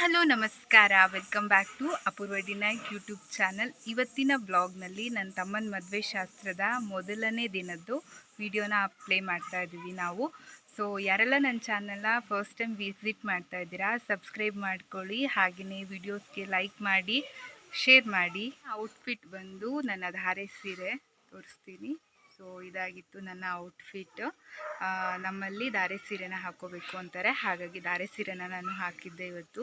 Hello, ನಮಸ್ಕಾರ. Welcome back to Apoorva ಡಿನಾಯ್ಕ್ YouTube channel ಇವತ್ತಿನ ಬ್ಲಾಗ್ನಲ್ಲಿ ನನ್ನ ತಮ್ಮನ ಮದುವೆ ಶಾಸ್ತ್ರದ ಮೊದಲನೇ ದಿನದ್ದು ವಿಡಿಯೋನ ಪ್ಲೇ ಮಾಡ್ತಾ ಇದ್ದೀವಿ ನಾವು. ಸೊ ಯಾರೆಲ್ಲ ನನ್ನ ಚಾನಲ್ನ ಫಸ್ಟ್ ಟೈಮ್ ವಿಸಿಟ್ ಮಾಡ್ತಾ ಇದ್ದೀರಾ ಸಬ್ಸ್ಕ್ರೈಬ್ ಮಾಡ್ಕೊಳ್ಳಿ. ಹಾಗೆಯೇ ವಿಡಿಯೋಸ್ಗೆ ಲೈಕ್ ಮಾಡಿ ಶೇರ್ ಮಾಡಿ. ಔಟ್ಫಿಟ್ ಬಂದು ನನ್ನ ಧಾರೆ ಸೀರೆ ತೋರಿಸ್ತೀನಿ. ಸೊ ಇದಾಗಿತ್ತು ನನ್ನ ಔಟ್ಫಿಟ್. ನಮ್ಮಲ್ಲಿ ಧಾರೆ ಸೀರೆನ ಹಾಕೋಬೇಕು ಅಂತಾರೆ. ಹಾಗಾಗಿ ಧಾರೆ ಸೀರೆನ ನಾನು ಹಾಕಿದ್ದೆ ಇವತ್ತು.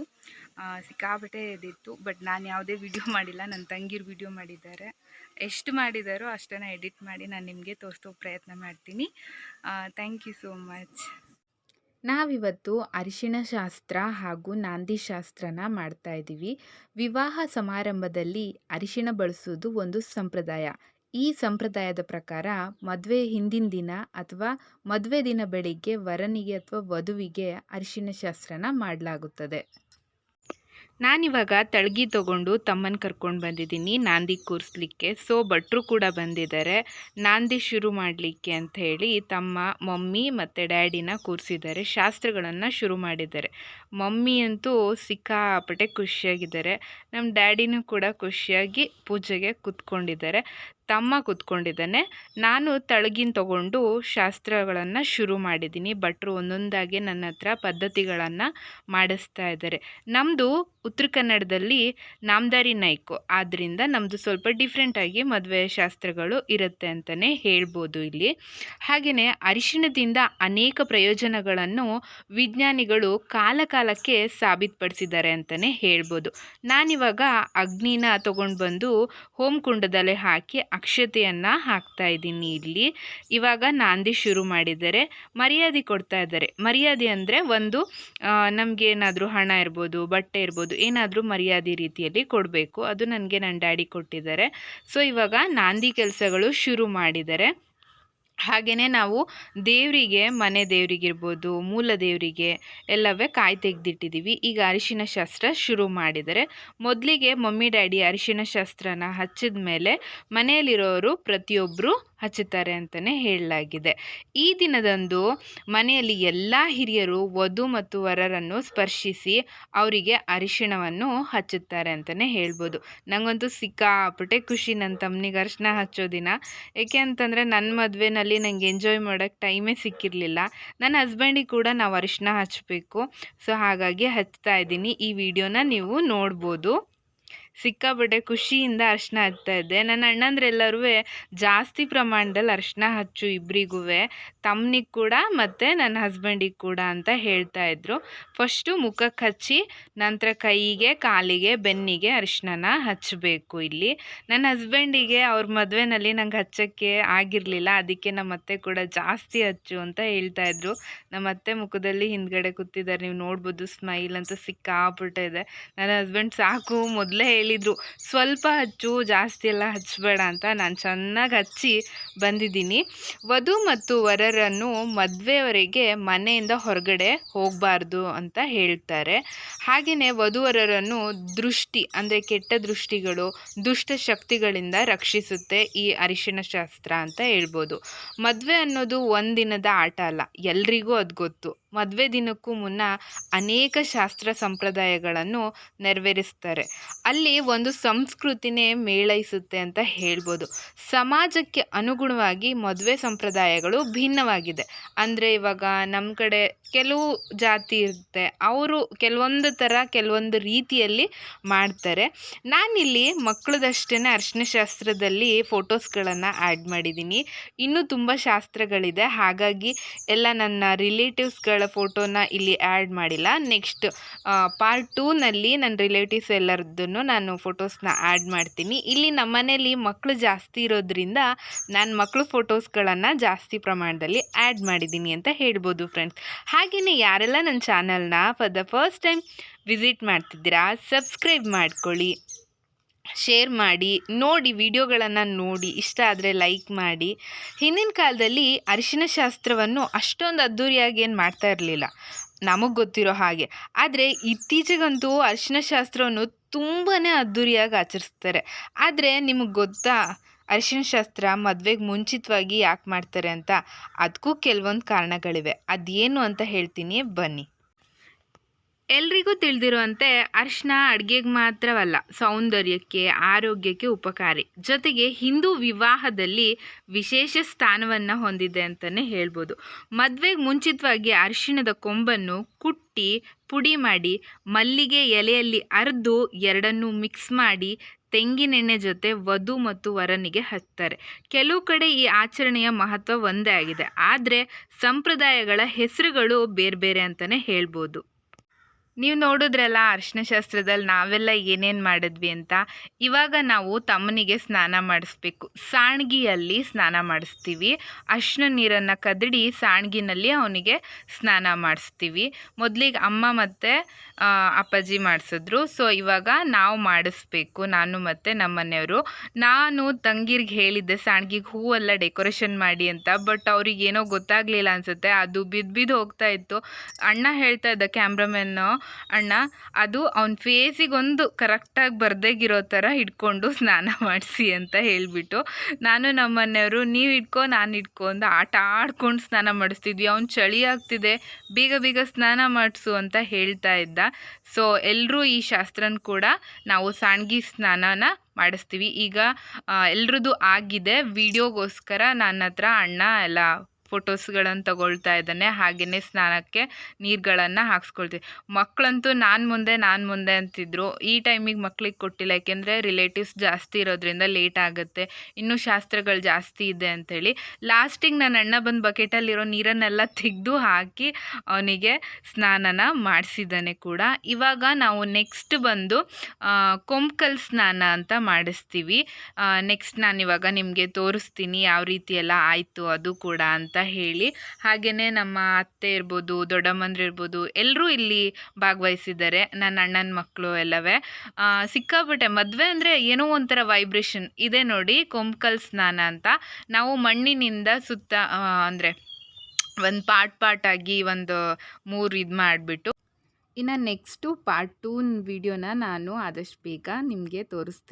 ಸಿಕ್ಕಾಬಟ್ಟೆ ಇದಿತ್ತು, ಬಟ್ ನಾನು ಯಾವುದೇ ವಿಡಿಯೋ ಮಾಡಿಲ್ಲ. ನನ್ನ ತಂಗಿರು ವಿಡಿಯೋ ಮಾಡಿದ್ದಾರೆ. ಎಷ್ಟು ಮಾಡಿದಾರೋ ಅಷ್ಟನ್ನು ಎಡಿಟ್ ಮಾಡಿ ನಾನು ನಿಮಗೆ ತೋರಿಸೋ ಪ್ರಯತ್ನ ಮಾಡ್ತೀನಿ. ಥ್ಯಾಂಕ್ ಯು ಸೋ ಮಚ್ ನಾವಿವತ್ತು ಅರಿಶಿಣ ಶಾಸ್ತ್ರ ಹಾಗೂ ನಾಂದಿ ಶಾಸ್ತ್ರನ ಮಾಡ್ತಾ ಇದ್ದೀವಿ ವಿವಾಹ ಸಮಾರಂಭದಲ್ಲಿ ಅರಿಶಿನ ಬಳಸೋದು ಒಂದು ಸಂಪ್ರದಾಯ. ಈ ಸಂಪ್ರದಾಯದ ಪ್ರಕಾರ ಮದುವೆ ಹಿಂದಿನ ದಿನ ಅಥವಾ ಮದುವೆ ದಿನ ಬೆಳಿಗ್ಗೆ ವರನಿಗೆ ಅಥವಾ ವಧುವಿಗೆ ಅರಿಶಿನ ಶಾಸ್ತ್ರನ ಮಾಡಲಾಗುತ್ತದೆ. ನಾನಿವಾಗ ತಳ್ಗಿ ತಗೊಂಡು ತಮ್ಮನ್ನು ಕರ್ಕೊಂಡು ಬಂದಿದ್ದೀನಿ, ನಾಂದಿ ಕೂರಿಸ್ಲಿಕ್ಕೆ. ಸೊ, ಭಟ್ರು ಕೂಡ ಬಂದಿದ್ದಾರೆ. ನಾಂದಿ ಶುರು ಮಾಡಲಿಕ್ಕೆ ಅಂತ ಹೇಳಿ ತಮ್ಮ ಮಮ್ಮಿ ಮತ್ತು ಡ್ಯಾಡಿನ ಕೂರಿಸಿದ್ದಾರೆ, ಶಾಸ್ತ್ರಗಳನ್ನು ಶುರು ಮಾಡಿದ್ದಾರೆ. ಮಮ್ಮಿ ಅಂತೂ ಸಿಕ್ಕಾಪಟ್ಟೆ ಖುಷಿಯಾಗಿದ್ದಾರೆ. ನಮ್ಮ ಡ್ಯಾಡಿನೂ ಕೂಡ ಖುಷಿಯಾಗಿ ಪೂಜೆಗೆ ಕೂತ್ಕೊಂಡಿದ್ದಾರೆ. ತಮ್ಮ ಕೂತ್ಕೊಂಡಿದ್ದಾನೆ. ನಾನು ತಳಗಿನ ತಗೊಂಡು ಶಾಸ್ತ್ರಗಳನ್ನು ಶುರು ಮಾಡಿದ್ದೀನಿ. ಭಟ್ರು ಒಂದೊಂದಾಗಿ ನನ್ನ ಹತ್ರ ಪದ್ಧತಿಗಳನ್ನು ಮಾಡಿಸ್ತಾ ಇದ್ದಾರೆ. ನಮ್ಮದು ಉತ್ತರ ಕನ್ನಡದಲ್ಲಿ ನಾಮದಾರಿ ನಾಯ್ಕು. ಆದ್ದರಿಂದ ನಮ್ಮದು ಸ್ವಲ್ಪ ಡಿಫ್ರೆಂಟಾಗಿ ಮದುವೆ ಶಾಸ್ತ್ರಗಳು ಇರುತ್ತೆ ಅಂತಲೇ ಹೇಳ್ಬೋದು ಇಲ್ಲಿ. ಹಾಗೆಯೇ ಅರಿಶಿಣದಿಂದ ಅನೇಕ ಪ್ರಯೋಜನಗಳನ್ನು ವಿಜ್ಞಾನಿಗಳು ಕಾಲ ಕಾಲಕ್ಕೆ ಸಾಬೀತುಪಡಿಸಿದ್ದಾರೆ ಅಂತಲೇ ಹೇಳ್ಬೋದು. ನಾನಿವಾಗ ಅಗ್ನಿನ ತೊಗೊಂಡು ಬಂದು ಹೋಮ್ ಕುಂಡದಲ್ಲೇ ಹಾಕಿ ಅಕ್ಷತೆಯನ್ನು ಹಾಕ್ತಾ ಇದ್ದೀನಿ ಇಲ್ಲಿ. ಇವಾಗ ನಾಂದಿ ಶುರು ಮಾಡಿದ್ದಾರೆ. ಮರ್ಯಾದೆ ಕೊಡ್ತಾ ಇದ್ದಾರೆ. ಮರ್ಯಾದೆ ಅಂದರೆ ಒಂದು ನಮಗೇನಾದರೂ ಹಣ ಇರ್ಬೋದು, ಬಟ್ಟೆ ಇರ್ಬೋದು, ಏನಾದರೂ ಮರ್ಯಾದೆ ರೀತಿಯಲ್ಲಿ ಕೊಡಬೇಕು. ಅದು ನನಗೆ ನನ್ನ ಡ್ಯಾಡಿ ಕೊಟ್ಟಿದ್ದಾರೆ. ಸೊ, ಇವಾಗ ನಾಂದಿ ಕೆಲಸಗಳು ಶುರು ಮಾಡಿದ್ದಾರೆ. ಹಾಗೆಯೇ ನಾವು ದೇವರಿಗೆ, ಮನೆ ದೇವರಿಗಿರ್ಬೋದು, ಮೂಲ ದೇವರಿಗೆ ಎಲ್ಲವೇ ಕಾಯಿ ತೆಗೆದಿಟ್ಟಿದ್ದೀವಿ ಈಗ ಅರಿಶಿನ ಶಾಸ್ತ್ರ ಶುರು ಮಾಡಿದರೆ ಮೊದಲಿಗೆ ಮಮ್ಮಿ, ಡ್ಯಾಡಿ ಅರಿಶಿನ ಶಾಸ್ತ್ರನ ಹಚ್ಚಿದ ಮೇಲೆ ಮನೆಯಲ್ಲಿರೋರು ಪ್ರತಿಯೊಬ್ಬರು ಹಚ್ಚುತ್ತಾರೆ ಅಂತಲೇ ಹೇಳಲಾಗಿದೆ. ಈ ದಿನದಂದು ಮನೆಯಲ್ಲಿ ಎಲ್ಲ ಹಿರಿಯರು ವಧು ಮತ್ತು ವರರನ್ನು ಸ್ಪರ್ಶಿಸಿ ಅವರಿಗೆ ಅರಿಶಿಣವನ್ನು ಹಚ್ಚುತ್ತಾರೆ ಅಂತಲೇ ಹೇಳ್ಬೋದು. ನನಗಂತೂ ಸಿಕ್ಕಾಪಟ್ಟೆ ಖುಷಿ ನನ್ನ ತಮ್ಮನಿಗೆ ಅರಿಶಿಣ ಹಚ್ಚೋ ದಿನ. ಏಕೆ ಅಂತಂದರೆ ನನ್ನ ಮದುವೆನಲ್ಲಿ ನನಗೆ ಎಂಜಾಯ್ ಮಾಡೋಕ್ಕೆ ಟೈಮೇ ಸಿಕ್ಕಿರಲಿಲ್ಲ. ನನ್ನ ಹಸ್ಬೆಂಡಿಗೆ ಕೂಡ ನಾವು ಅರಿಶಿಣ ಹಚ್ಚಬೇಕು. ಸೊ ಹಾಗಾಗಿ ಹಚ್ತಾ ಇದ್ದೀನಿ. ಈ ವಿಡಿಯೋನ ನೀವು ನೋಡ್ಬೋದು. ಸಿಕ್ಕಾಪಟ್ಟೆ ಖುಷಿಯಿಂದ ಅರಿಶಿನ ಹಚ್ತಾ ಇದ್ದೆ. ನನ್ನ ಅಣ್ಣಂದ್ರೆಲ್ಲರೂ ಜಾಸ್ತಿ ಪ್ರಮಾಣದಲ್ಲಿ ಅರಿಶಿನ ಹಚ್ಚು ಇಬ್ಬರಿಗೂ ತಮ್ಮನಿಗೆ ಕೂಡ ಮತ್ತು ನನ್ನ ಹಸ್ಬೆಂಡಿಗೆ ಕೂಡ ಅಂತ ಹೇಳ್ತಾ ಇದ್ರು. ಫಸ್ಟು ಮುಖಕ್ಕೆ ಹಚ್ಚಿ, ನಂತರ ಕೈಗೆ, ಕಾಲಿಗೆ, ಬೆನ್ನಿಗೆ ಅರಿಶಿನ ಹಚ್ಚಬೇಕು ಇಲ್ಲಿ. ನನ್ನ ಹಸ್ಬೆಂಡಿಗೆ ಅವ್ರ ಮದುವೆನಲ್ಲಿ ನಂಗೆ ಹಚ್ಚೋಕ್ಕೆ ಆಗಿರಲಿಲ್ಲ. ಅದಕ್ಕೆ ನಮ್ಮ ಅತ್ತೆ ಕೂಡ ಜಾಸ್ತಿ ಹಚ್ಚು ಅಂತ ಹೇಳ್ತಾ ಇದ್ರು. ನಮ್ಮ ಅತ್ತೆ ಮುಖದಲ್ಲಿ ಹಿಂದ್ಗಡೆ ಕೂತಿದ್ದಾರೆ ನೀವು ನೋಡ್ಬೋದು ಸ್ಮೈಲ್ ಅಂತ ಸಿಕ್ಕಾಬಿಟ್ಟಿದೆ ನನ್ನ ಹಸ್ಬೆಂಡ್ ಸಾಕು, ಮೊದಲೇ ಹೇಳಿದರು. ಸ್ವಲ್ಪ ಹಚ್ಚು ಜಾಸ್ತಿ ಎಲ್ಲ ಹಚ್ಚಬೇಡ ಅಂತ ನಾನು ಚೆನ್ನಾಗಿ ಹಚ್ಚಿ ಬಂದಿದ್ದೀನಿ. ವಧು ಮತ್ತು ವರರನ್ನು ಮದುವೆವರೆಗೆ ಮನೆಯಿಂದ ಹೊರಗಡೆ ಹೋಗಬಾರ್ದು ಅಂತ ಹೇಳ್ತಾರೆ. ಹಾಗೆಯೇ ವಧುವರರನ್ನು ದೃಷ್ಟಿ, ಅಂದರೆ ಕೆಟ್ಟ ದೃಷ್ಟಿಗಳು, ದುಷ್ಟ ಶಕ್ತಿಗಳಿಂದ ರಕ್ಷಿಸುತ್ತೆ ಈ ಅರಿಶಿನ ಶಾಸ್ತ್ರ ಅಂತ ಹೇಳ್ಬೋದು. ಮದುವೆ ಅನ್ನೋದು ಒಂದಿನದ ಆಟ ಅಲ್ಲ, ಎಲ್ರಿಗೂ ಅದು ಗೊತ್ತು. ಮದುವೆ ದಿನಕ್ಕೂ ಮುನ್ನ ಅನೇಕ ಶಾಸ್ತ್ರ ಸಂಪ್ರದಾಯಗಳನ್ನು ನೆರವೇರಿಸ್ತಾರೆ. ಅಲ್ಲಿ ಒಂದು ಸಂಸ್ಕೃತಿನೇ ಮೇಳೈಸುತ್ತೆ ಅಂತ ಹೇಳ್ಬೋದು. ಸಮಾಜಕ್ಕೆ ಅನುಗುಣವಾಗಿ ಮದುವೆ ಸಂಪ್ರದಾಯಗಳು ಭಿನ್ನವಾಗಿದೆ. ಅಂದರೆ ಇವಾಗ ನಮ್ಮ ಕಡೆ ಕೆಲವು ಜಾತಿ ಇರುತ್ತೆ. ಅವರು ಕೆಲವೊಂದು ಥರ ಕೆಲವೊಂದು ರೀತಿಯಲ್ಲಿ ಮಾಡ್ತಾರೆ. ನಾನಿಲ್ಲಿ ಮಕ್ಕಳದಷ್ಟೇ ಅರಿಶಿನ ಶಾಸ್ತ್ರದಲ್ಲಿ ಫೋಟೋಸ್ಗಳನ್ನು ಆ್ಯಡ್ ಮಾಡಿದ್ದೀನಿ. ಇನ್ನೂ ತುಂಬ ಶಾಸ್ತ್ರಗಳಿದೆ. ಹಾಗಾಗಿ ಎಲ್ಲ ನನ್ನ ರಿಲೇಟಿವ್ಸ್ಗಳ ಫೋಟೋನ ಇಲ್ಲಿ ಆ್ಯಡ್ ಮಾಡಿಲ್ಲ. ನೆಕ್ಸ್ಟ್ ಪಾರ್ಟ್ ಟೂನಲ್ಲಿ ನನ್ನ ರಿಲೇಟಿವ್ಸ್ ಎಲ್ಲರದ್ದನ್ನು ನಾನು ಫೋಟೋಸ್ನ ಆ್ಯಡ್ ಮಾಡ್ತೀನಿ. ಇಲ್ಲಿ ನಮ್ಮ ಮನೇಲಿ ಮಕ್ಕಳು ಜಾಸ್ತಿ ಇರೋದ್ರಿಂದ ನಾನು ಮಕ್ಕಳು ಫೋಟೋಸ್ಗಳನ್ನು ಜಾಸ್ತಿ ಪ್ರಮಾಣದಲ್ಲಿ ಆ್ಯಡ್ ಮಾಡಿದ್ದೀನಿ ಅಂತ ಹೇಳ್ಬೋದು ಫ್ರೆಂಡ್ಸ್ ಹಾಗೆಯೇ ಯಾರೆಲ್ಲ ನನ್ನ ಚಾನಲ್ನ for the first time visit ಮಾಡ್ತಿದ್ದೀರಾ ಸಬ್ಸ್ಕ್ರೈಬ್ ಮಾಡ್ಕೊಳ್ಳಿ. ಶೇರ್ ಮಾಡಿ, ನೋಡಿ ವಿಡಿಯೋಗಳನ್ನು ನೋಡಿ, ಇಷ್ಟ ಆದರೆ ಲೈಕ್ ಮಾಡಿ. ಹಿಂದಿನ ಕಾಲದಲ್ಲಿ ಅರಿಶಿನ ಶಾಸ್ತ್ರವನ್ನು ಅಷ್ಟೊಂದು ಅದ್ದೂರಿಯಾಗಿ ಏನು ಮಾಡ್ತಾ ಇರಲಿಲ್ಲ. ನಮಗೆ ಗೊತ್ತಿರೋ ಹಾಗೆ. ಆದರೆ ಇತ್ತೀಚೆಗಂತೂ ಅರಿಶಿನ ಶಾಸ್ತ್ರವನ್ನು ತುಂಬಾ ಅದ್ದೂರಿಯಾಗಿ ಆಚರಿಸ್ತಾರೆ. ಆದರೆ ನಿಮಗೆ ಗೊತ್ತಾ? ಅರಿಶಿನ ಶಾಸ್ತ್ರ ಮದುವೆಗೆ ಮುಂಚಿತವಾಗಿ ಯಾಕೆ ಮಾಡ್ತಾರೆ ಅಂತ? ಅದಕ್ಕೂ ಕೆಲವೊಂದು ಕಾರಣಗಳಿವೆ. ಅದೇನು ಅಂತ ಹೇಳ್ತೀನಿ, ಬನ್ನಿ. ಎಲ್ರಿಗೂ ತಿಳಿದಿರುವಂತೆ ಅರಿಶಿನ ಅಡುಗೆಗೆ ಮಾತ್ರವಲ್ಲ, ಸೌಂದರ್ಯಕ್ಕೆ, ಆರೋಗ್ಯಕ್ಕೆ ಉಪಕಾರಿ. ಜೊತೆಗೆ ಹಿಂದೂ ವಿವಾಹದಲ್ಲಿ ವಿಶೇಷ ಸ್ಥಾನವನ್ನು ಹೊಂದಿದೆ ಅಂತಲೇ ಹೇಳ್ಬೋದು. ಮದುವೆಗೆ ಮುಂಚಿತವಾಗಿ ಅರಿಶಿಣದ ಕೊಂಬನ್ನು ಕುಟ್ಟಿ, ಪುಡಿ ಮಾಡಿ, ಮಲ್ಲಿಗೆ ಎಲೆಯಲ್ಲಿ ಅರೆದು, ಎರಡನ್ನೂ ಮಿಕ್ಸ್ ಮಾಡಿ, ತೆಂಗಿನೆಣ್ಣೆ ಜೊತೆ ವಧು ಮತ್ತು ವರನಿಗೆ ಹಚ್ತಾರೆ. ಕೆಲವು ಕಡೆ ಈ ಆಚರಣೆಯ ಮಹತ್ವ ಒಂದೇ ಆಗಿದೆ. ಆದರೆ ಸಂಪ್ರದಾಯಗಳ ಹೆಸರುಗಳು ಬೇರೆ ಬೇರೆ ಅಂತಲೇ ಹೇಳ್ಬೋದು. ನೀವು ನೋಡಿದ್ರಲ್ಲ ಅರಿಶಿನ ಶಾಸ್ತ್ರದಲ್ಲಿ ನಾವೆಲ್ಲ ಏನೇನು ಮಾಡಿದ್ವಿ ಅಂತ, ಇವಾಗ ನಾವು ತಮ್ಮನಿಗೆ ಸ್ನಾನ ಮಾಡಿಸ್ಬೇಕು. ಸಾಣ್ಗಿಯಲ್ಲಿ ಸ್ನಾನ ಮಾಡಿಸ್ತೀವಿ. ಅರ್ಶಿನ ನೀರನ್ನು ಕದಡಿ ಸಾಣ್ಗಿನಲ್ಲಿ ಅವನಿಗೆ ಸ್ನಾನ ಮಾಡಿಸ್ತೀವಿ. ಮೊದಲಿಗೆ ಅಮ್ಮ ಮತ್ತು ಅಪ್ಪಾಜಿ ಮಾಡಿಸಿದ್ರು. ಸೊ ಇವಾಗ ನಾವು ಮಾಡಿಸ್ಬೇಕು. ನಾನು ಮತ್ತು ನಮ್ಮ ಮನೆಯವರು ನಾನು ತಂಗಿರ್ಗೆ ಹೇಳಿದ್ದೆ, ಸಾಣ್ಗಿಗೆ ಹೂವೆಲ್ಲ ಡೆಕೋರೇಷನ್ ಮಾಡಿ ಅಂತ. ಬಟ್ ಅವ್ರಿಗೆ ಏನೋ ಗೊತ್ತಾಗಲಿಲ್ಲ ಅನಿಸುತ್ತೆ. ಅದು ಬಿದ್ದು ಬಿದ್ದು ಹೋಗ್ತಾ ಇತ್ತು. ಅಣ್ಣ ಹೇಳ್ತಾ ಇದ್ದ ಕ್ಯಾಮ್ರಾಮನ್ನು ಅಣ್ಣ, ಅದು ಅವನ ಫೇಸಿಗೆ ಒಂದು ಕರೆಕ್ಟಾಗಿ ಬರ್ದೇಗಿರೋ ಥರ ಹಿಡ್ಕೊಂಡು ಸ್ನಾನ ಮಾಡಿಸಿ ಅಂತ ಹೇಳಿಬಿಟ್ಟು, ನಾನು ನಮ್ಮ ಮನೆಯವರು ನೀವು ನಾನು ಇಟ್ಕೊ ಅಂತ ಆಟ ಆಡ್ಕೊಂಡು ಸ್ನಾನ ಮಾಡಿಸ್ತಿದ್ವಿ. ಅವ್ನು ಚಳಿ ಆಗ್ತಿದೆ, ಬೇಗ ಬೇಗ ಸ್ನಾನ ಮಾಡಿಸು ಅಂತ ಹೇಳ್ತಾ ಇದ್ದ. ಸೊ ಎಲ್ಲರೂ ಈ ಶಾಸ್ತ್ರನ ಕೂಡ ನಾವು ಸಾಣ್ಗಿ ಸ್ನಾನನ ಮಾಡಿಸ್ತೀವಿ. ಈಗ ಎಲ್ರದ್ದು ಆಗಿದೆ. ವಿಡಿಯೋಗೋಸ್ಕರ ನನ್ನ ಹತ್ರ ಅಣ್ಣ ಎಲ್ಲ ಫೋಟೋಸ್ಗಳನ್ನು ತಗೊಳ್ತಾ ಇದ್ದಾನೆ. ಹಾಗೆಯೇ ಸ್ನಾನಕ್ಕೆ ನೀರುಗಳನ್ನು ಹಾಕ್ಸ್ಕೊಳ್ತೀವಿ ಮಕ್ಕಳಂತೂ ನಾನು ಮುಂದೆ ನಾನು ಮುಂದೆ ಅಂತಿದ್ರು. ಈ ಟೈಮಿಗೆ ಮಕ್ಳಿಗೆ ಕೊಟ್ಟಿಲ್ಲ. ಯಾಕೆಂದರೆ ರಿಲೇಟಿವ್ಸ್ ಜಾಸ್ತಿ ಇರೋದ್ರಿಂದ ಲೇಟ್ ಆಗುತ್ತೆ. ಇನ್ನೂ ಶಾಸ್ತ್ರಗಳು ಜಾಸ್ತಿ ಇದೆ ಅಂಥೇಳಿ ಲಾಸ್ಟಿಗೆ ನನ್ನ ಅಣ್ಣ ಬಂದು ಬಕೆಟಲ್ಲಿರೋ ನೀರನ್ನೆಲ್ಲ ತೆಗೆದು ಹಾಕಿ ಅವನಿಗೆ ಸ್ನಾನನ ಮಾಡಿಸಿದ್ದಾನೆ ಕೂಡ. ಇವಾಗ ನಾವು ನೆಕ್ಸ್ಟ್ ಬಂದು ಕೊಂಕಲ್ ಸ್ನಾನ ಅಂತ ಮಾಡಿಸ್ತೀವಿ. ನೆಕ್ಸ್ಟ್ ನಾನು ಇವಾಗ ನಿಮಗೆ ತೋರಿಸ್ತೀನಿ. ಯಾವ ರೀತಿ ಎಲ್ಲ ಆಯಿತು ಅದು ಕೂಡ ಅಂತ ಹೇಳಿ. ಹಾಗೆಯೇ ನಮ್ಮ ಅತ್ತೆ ಇರ್ಬೋದು, ದೊಡ್ಡಮ್ಮಂದ್ರು ಇರ್ಬೋದು ಎಲ್ಲರೂ ಇಲ್ಲಿ ಭಾಗವಹಿಸಿದ್ದಾರೆ. ನನ್ನ ಅಣ್ಣನ ಮಕ್ಕಳು ಎಲ್ಲವೇ. ಸಿಕ್ಕಾಪಟ್ಟೆ ಮದುವೆ ಅಂದರೆ ಏನೋ ಒಂಥರ ವೈಬ್ರೇಷನ್ ಇದೆ ನೋಡಿ ಕೊಂಬ್ಕಲ್ ಸ್ನಾನ ಅಂತ. ನಾವು ಮಣ್ಣಿನಿಂದ ಸುತ್ತ ಅಂದರೆ ಒಂದು ಪಾರ್ಟ್ ಆಗಿ ಒಂದು ಮೂರು ಇದು ಮಾಡಿಬಿಟ್ಟು. ಇನ್ನು ನೆಕ್ಸ್ಟು ಪಾರ್ಟ್ ಟೂನ್ ವಿಡಿಯೋನ ನಾನು ಆದಷ್ಟು ಬೇಗ ನಿಮಗೆ ತೋರಿಸ್ತೀನಿ.